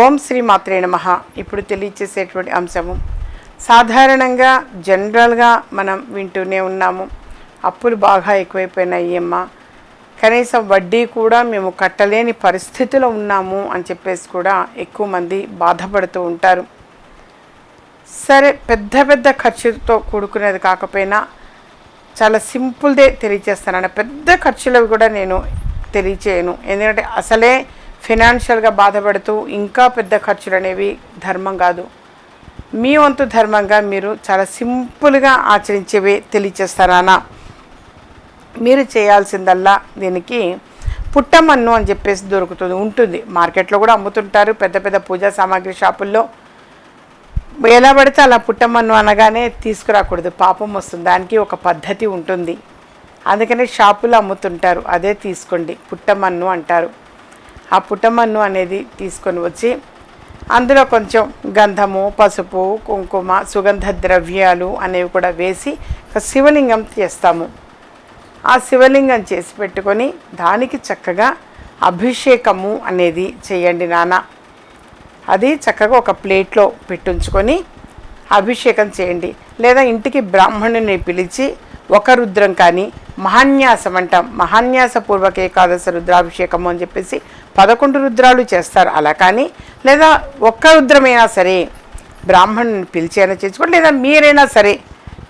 ఓం శ్రీ మాత్రే నమ. ఇప్పుడు తెలియచేసేటువంటి అంశము సాధారణంగా జనరల్గా మనం వింటూనే ఉన్నాము. అప్పులు బాగా ఎక్కువైపోయినాయి అమ్మ. కనీసం వడ్డీ కూడా మేము కట్టలేని పరిస్థితిలో ఉన్నాము అని చెప్పేసి కూడా ఎక్కువ మంది బాధపడుతూ ఉంటారు. సరే పెద్ద పెద్ద ఖర్చుతో కూడుకునేది కాకపోయినా చాలా సింపుల్దే తెలియచేస్తాను పెద్ద ఖర్చులవి కూడా నేను తెలియచేయను. ఎందుకంటే అసలే ఫినాన్షియల్గా బాధపడుతూ ఇంకా పెద్ద ఖర్చులు అనేవి ధర్మం కాదు. మీ వంతు ధర్మంగా మీరు చాలా సింపుల్గా ఆచరించేవి తెలియచేస్తారా మీరు చేయాల్సిందల్లా దీనికి పుట్టమన్ను అని చెప్పేసి దొరుకుతుంది ఉంటుంది. మార్కెట్లో కూడా అమ్ముతుంటారు పెద్ద పెద్ద పూజా సామాగ్రి షాపుల్లో. ఎలా పడితే అలా పుట్టమన్ను అనగానే తీసుకురాకూడదు పాపం వస్తుంది. దానికి ఒక పద్ధతి ఉంటుంది. అందుకనే షాపులో అమ్ముతుంటారు అదే తీసుకోండి పుట్టమన్ను అంటారు. ఆ పుట్టమన్ను అనేది తీసుకొని వచ్చి అందులో కొంచెం గంధము పసుపు కుంకుమ సుగంధ ద్రవ్యాలు అనేవి కూడా వేసి ఒక శివలింగం చేస్తాము. ఆ శివలింగం చేసి పెట్టుకొని దానికి చక్కగా అభిషేకము అనేది చేయండి నాన్న. అది చక్కగా ఒక ప్లేట్లో పెట్టుంచుకొని అభిషేకం చేయండి. లేదా ఇంటికి బ్రాహ్మణుని పిలిచి ఒక రుద్రం కానీ మహాన్యాసం అంటాం. మహాన్యాసపూర్వక ఏకాదశ రుద్రాభిషేకము అని చెప్పేసి పదకొండు రుద్రాలు చేస్తారు అలా కానీ లేదా ఒక్క రుద్రమైనా సరే బ్రాహ్మణుని పిలిచి అయినా చేసుకోండి లేదా మీరైనా సరే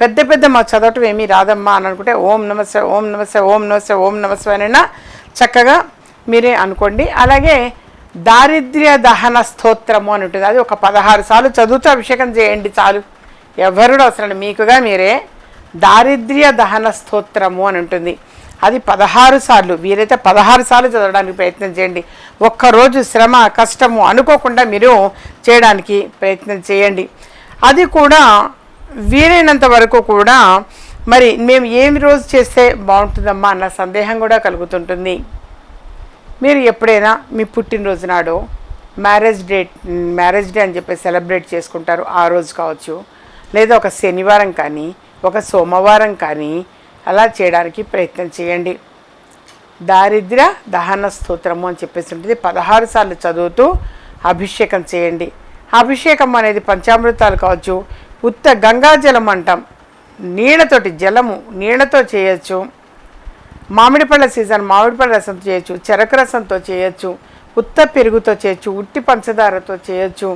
పెద్ద పెద్ద మా చదవటం ఏమీ రాదమ్మా అని అనుకుంటే ఓం నమస్తే ఓం నమస్తే ఓం నమస్తే ఓం నమస్తే అనైనా చక్కగా మీరే అనుకోండి. అలాగే దారిద్ర్య దహన స్తోత్రము అని ఉంటుంది. అది ఒక పదహారు సార్లు చదువుతూ అభిషేకం చేయండి చాలు. ఎవరు అవసరం మీకుగా మీరే దారిద్ర్య దహన స్తోత్రము అని ఉంటుంది. అది పదహారు సార్లు వీరైతే పదహారు సార్లు చదవడానికి ప్రయత్నం చేయండి. ఒక్కరోజు శ్రమ కష్టము అనుకోకుండా మీరు చేయడానికి ప్రయత్నం చేయండి. అది కూడా వీలైనంత వరకు కూడా మరి మేము ఏమి రోజు చేస్తే బాగుంటుందమ్మా అన్న సందేహం కూడా కలుగుతుంటుంది. మీరు ఎప్పుడైనా మీ పుట్టినరోజు నాడు మ్యారేజ్ డేట్ మ్యారేజ్ డే అని చెప్పి సెలబ్రేట్ చేసుకుంటారు ఆ రోజు కావచ్చు. లేదా ఒక శనివారం కానీ ఒక సోమవారం కానీ అలా చేయడానికి ప్రయత్నం చేయండి. దారిద్ర్య దహన స్తోత్రము అని చెప్పేసి ఉంటుంది పదహారు సార్లు చదువుతూ అభిషేకం చేయండి. అభిషేకం అనేది పంచామృతాలు కావచ్చు ఉత్త గంగాజలం అంటాం. నీళ్ళతోటి జలము నీళ్ళతో చేయొచ్చు. మామిడి పళ్ళ సీజన్ మామిడి పళ్ళ రసంతో చేయొచ్చు చెరకు రసంతో చేయొచ్చు ఉత్త పెరుగుతో చేయొచ్చు ఉట్టి పంచదారతో చేయొచ్చు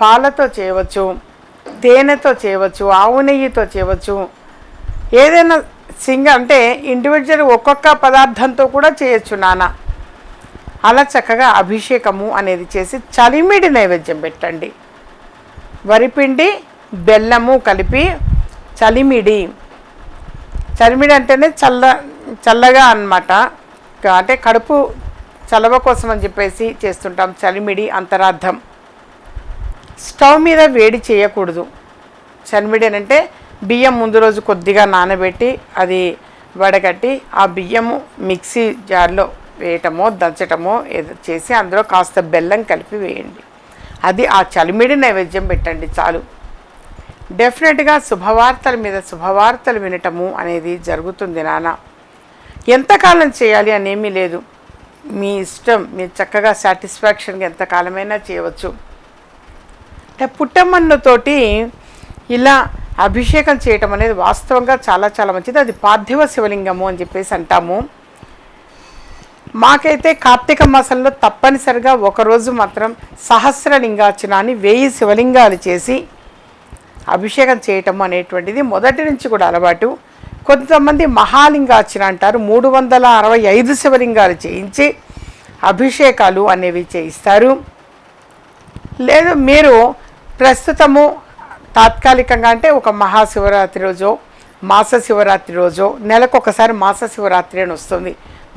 పాలతో చేయవచ్చు తేనెతో చేయవచ్చు ఆవు నెయ్యితో చేయవచ్చు. ఏదైనా సింగ అంటే ఇండివిజువల్ ఒక్కొక్క పదార్థంతో కూడా చేయొచ్చు నాన్న అలా చక్కగా అభిషేకము అనేది చేసి చలిమిడి నైవేద్యం పెట్టండి. వరిపిండి బెల్లము కలిపి చలిమిడి. చలిమిడి అంటేనే చల్ల చల్లగా అన్నమాట. అంటే కడుపు చలవ కోసం అని చెప్పేసి చేస్తుంటాం చలిమిడి అంతరార్థం. స్టవ్ మీద వేడి చేయకూడదు. చలిమిడి అని అంటే బియ్యం ముందు రోజు కొద్దిగా నానబెట్టి అది వడగట్టి ఆ బియ్యము మిక్సీ జార్లో వేయటమో దంచటమో ఏదో చేసి అందులో కాస్త బెల్లం కలిపి వేయండి. అది ఆ చలిమిడి నైవేద్యం పెట్టండి చాలు. డెఫినెట్గా శుభవార్తల మీద శుభవార్తలు వినటము అనేది జరుగుతుంది నాన్న ఎంతకాలం చేయాలి అనేమీ లేదు. మీ ఇష్టం మీరు చక్కగా సాటిస్ఫాక్షన్గా ఎంతకాలమైనా చేయవచ్చు. అంటే పుట్టమన్నుతోటి ఇలా అభిషేకం చేయటం అనేది వాస్తవంగా చాలా చాలా మంచిది. అది పార్థివ శివలింగము అని చెప్పేసి అంటాము. మాకైతే కార్తీక మాసంలో తప్పనిసరిగా ఒకరోజు మాత్రం సహస్రలింగార్చనాన్ని వెయ్యి శివలింగాలు చేసి అభిషేకం చేయటం అనేటువంటిది మొదటి నుంచి కూడా అలవాటు. కొంతమంది మహాలింగార్చన అంటారు. మూడు వందల అరవై ఐదు శివలింగాలు చేయించి అభిషేకాలు అనేవి చేయిస్తారు. లేదు మీరు ప్రస్తుతము తాత్కాలికంగా అంటే ఒక మహాశివరాత్రి రోజు మాస శివరాత్రి రోజో నెలకు ఒకసారి మాస శివరాత్రి అని వస్తుంది.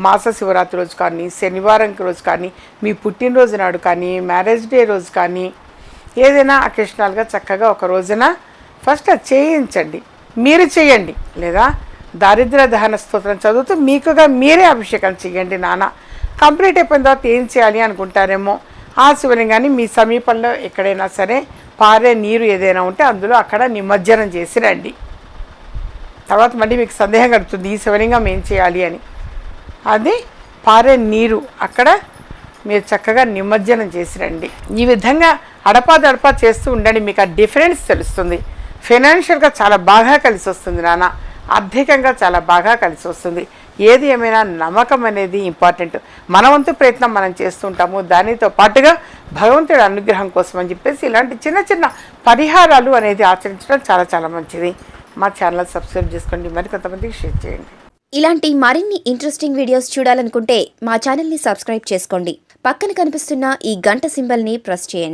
మాస శివరాత్రి రోజు కానీ శనివారం రోజు కానీ మీ పుట్టినరోజు నాడు కానీ మ్యారేజ్ డే రోజు కానీ ఏదైనా అకేషనల్గా చక్కగా ఒక రోజున ఫస్ట్ అది చేయించండి. మీరు చేయండి. లేదా దారిద్ర దహన స్తోత్రం చదువుతూ మీకుగా మీరే అభిషేకం చేయండి నాన్న. కంప్లీట్ అయిపోయిన తర్వాత ఏం చేయాలి అనుకుంటారేమో? ఆ శివలింగాన్ని మీ సమీపంలో ఎక్కడైనా సరే పారే నీరు ఏదైనా ఉంటే అందులో అక్కడ నిమజ్జనం చేసి రండి. తర్వాత మళ్ళీ మీకు సందేహం కలుగుతుంది ఈ శివలింగం ఏం చేయాలి అని. అది పారే నీరు అక్కడ మీరు చక్కగా నిమజ్జనం చేసి రండి. ఈ విధంగా అడపాదడపా చేస్తూ ఉండండి మీకు ఆ డిఫరెన్స్ తెలుస్తుంది. ఫైనాన్షియల్గా చాలా బాగా కలిసి వస్తుంది నాన్న. ఆర్థికంగా చాలా బాగా కలిసి వస్తుంది. ఏది ఏమైనా నమ్మకం అనేది ఇంపార్టెంట్. మన వంతు ప్రయత్నం మనం చేస్తుంటాము. దానితో పాటుగా భగవంతుడి అనుగ్రహం కోసం అని చెప్పేసి ఇలాంటి చిన్న చిన్న పరిహారాలు అనేది ఆచరించడం చాలా చాలా మంచిది. మా ఛానల్ సబ్స్క్రైబ్ చేసుకోండి. మరి కొంతమందికి షేర్ చేయండి. ఇలాంటి మరిన్ని ఇంట్రెస్టింగ్ వీడియోస్ చూడాలనుకుంటే మా ఛానల్ని సబ్స్క్రైబ్ చేసుకోండి. పక్కన కనిపిస్తున్న ఈ గంట సింబల్ని ప్రెస్ చేయండి.